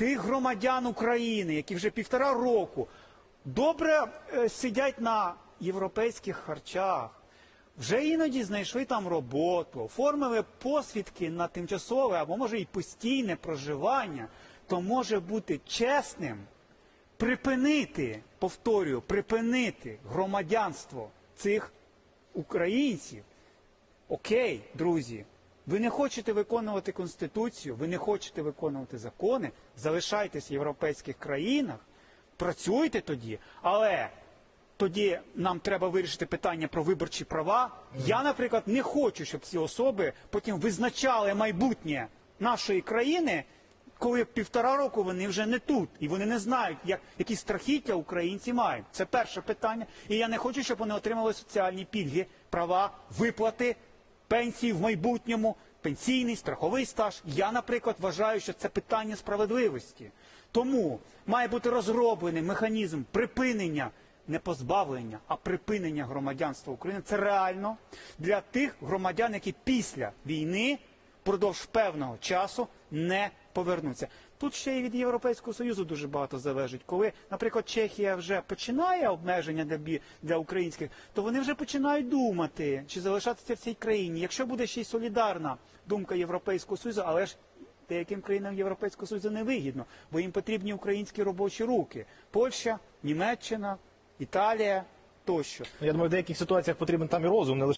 тих громадян України, які вже півтора року добре е, сидять на європейських харчах, вже іноді знайшли там роботу, оформили посвідки на тимчасове або може і постійне проживання, то може бути чесним припинити, повторюю, припинити громадянство цих українців. Окей, друзі, ви не хочете виконувати Конституцію, ви не хочете виконувати закони, залишайтесь в європейських країнах, працюйте тоді, але тоді нам треба вирішити питання про виборчі права. Я, наприклад, не хочу, щоб ці особи потім визначали майбутнє нашої країни, коли півтора року вони вже не тут, і вони не знають, як, які страхіття українці мають. Це перше питання. І я не хочу, щоб вони отримали соціальні пільги, права, виплати, пенсії в майбутньому, пенсійний, страховий стаж. Я, наприклад, вважаю, що це питання справедливості. Тому має бути розроблений механізм припинення не позбавлення, а припинення громадянства України. Це реально для тих громадян, які після війни впродовж певного часу не повернуться. Тут ще й від Європейського Союзу дуже багато залежить. Коли, наприклад, Чехія вже починає обмеження для, бі- для українських, то вони вже починають думати, чи залишатися в цій країні. Якщо буде ще й солідарна думка Європейського Союзу, але ж деяким країнам Європейського Союзу не вигідно, бо їм потрібні українські робочі руки. Польща, Німеччина, Італія тощо. Я думаю, в деяких ситуаціях потрібен там і розум, не лише